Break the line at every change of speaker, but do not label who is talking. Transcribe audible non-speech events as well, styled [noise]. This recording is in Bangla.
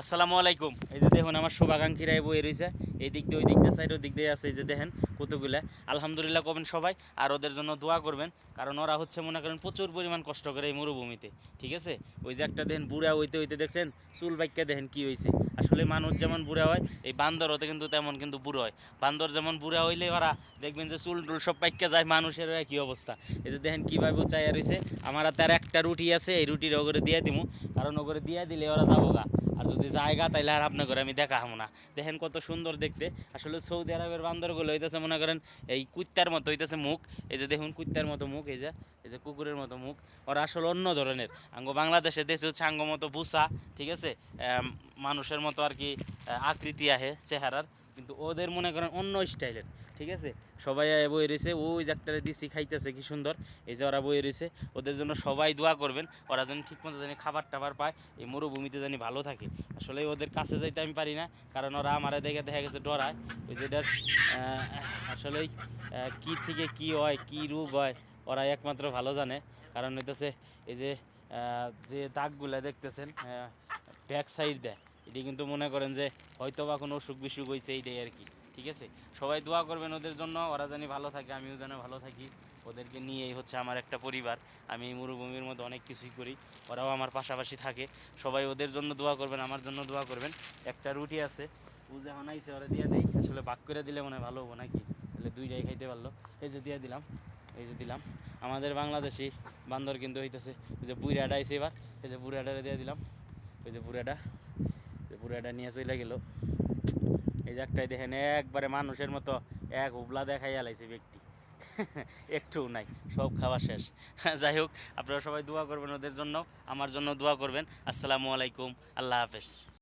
আসসালামু আলাইকুম। এই যে দেখুন, আমার শুভাকাঙ্ক্ষীরা বই রয়েছে। এই দিক দিয়ে, ওই দিকটা সাইড ওই দিক দিয়ে আছে। এই যে দেখেন কতগুলা আলহামদুলিল্লাহ করবেন সবাই, আর ওদের জন্য দোয়া করবেন, কারণ ওরা হচ্ছে মনে করেন প্রচুর পরিমাণ কষ্ট করে এই মরুভূমিতে, ঠিক আছে? ওই যে একটা দেখেন বুড়া হইতে হইতে দেখছেন, চুল বাইকটা দেখেন কি হয়েছে আসলে মানুষ যেমন বুড়া হয়, এই বান্দর হতে কিন্তু তেমন কিন্তু বুড়ো হয়। বান্দর যেমন বুড়া হইলে ওরা দেখবেন যে চুল টুল সব পাইকা যায়, মানুষেরও একই অবস্থা। এই যে দেখেন কীভাবে চাইয়া রয়েছে আমার হাতে আর একটা রুটি আছে, এই রুটির ওগরে দিয়ে দিমু, কারণ ওগরে দিয়ে দিলে ওরা যাব গা। আর যদি জায়গা তাইলে আর আপনার করে আমি দেখা হব না। দেখেন কত সুন্দর দেখতে। আসলে সৌদি আরবের বান্দরগুলো হইতেছে মনে করেন, এই কুত্তার মতো হইতেছে মুখ। এই যে দেখুন, কুত্তার মতো মুখ, এই যে এই যে কুকুরের মতো মুখ। ওরা আসলে অন্য ধরনের। আঙ্গো বাংলাদেশে দেশে হচ্ছে আঙ্গো মতো বুসা ঠিক আছে? মানুষের মতো আর কি আকৃতি আহে চেহারার। কিন্তু ওদের মনে করেন অন্য স্টাইলের। ঠিক আছে? সবাই বই রয়েছে। ওই একটা দিছি, খাইতেছে, কি সুন্দর। এই যে ওরা বই রয়েছে, ওদের জন্য সবাই দোয়া করবেন। ওরা যেন ঠিকমতো জানি খাবার টাবার পায়, এই মরুভূমিতে জানি ভালো থাকে। আসলে ওদের কাছে যাইতে আমি পারি না, কারণ ওরা আমার দেখে দেখা গেছে ডরায়। ওই যেটার আসলেই কি থেকে কি হয়, কি রোগ হয় ওরা একমাত্র ভালো জানে। কারণ হইতেছে, এই যে যে দাগগুলা দেখতেছেন ব্যাক সাইড দেয় এটি কিন্তু মনে করেন যে হয়তো বা কোনো অসুখ বিসুখ হয়েছে এইটাই আর কি। ঠিক আছে? সবাই দোয়া করবেন ওদের জন্য, ওরা জানি ভালো থাকে, আমিও যেন ভালো থাকি। ওদেরকে নিয়েই হচ্ছে আমার একটা পরিবার। আমি মরুভূমির মধ্যে অনেক কিছুই করি, ওরাও আমার পাশাপাশি থাকে। সবাই ওদের জন্য দোয়া করবেন, আমার জন্য দোয়া করবেন। একটা রুটি আছে পূজা বানাইছে ওরা দিয়ে দেয় আসলে ভাগ করে দিলে মনে হয় ভালো হব নাকি? তাহলে দুইটাই খাইতে পারল। এই যে দিয়ে দিলাম, এই যে দিলাম। আমাদের বাংলাদেশি বান্দর কিন্তু হইতেছে, ওই যে বুড়াটা আইছে এবার। এই যে বুড়াটারে দিয়ে দিলাম। ওই যে বুড়াটা যে বুড়াটা নিয়ে চলে গেল। এই জাগটাই দেখেন, একবারে মানুষের মতো এক উবলা দেখাইয়া আলাইছে ব্যক্তি। [laughs] একটু নাই, সব খাওয়া শেষ। [laughs] যাই হোক, আপনারা সবাই দোয়া করবেন ওদের জন্য, আমার জন্য দোয়া করবেন। আসসালামু আলাইকুম, আল্লাহ হাফেজ।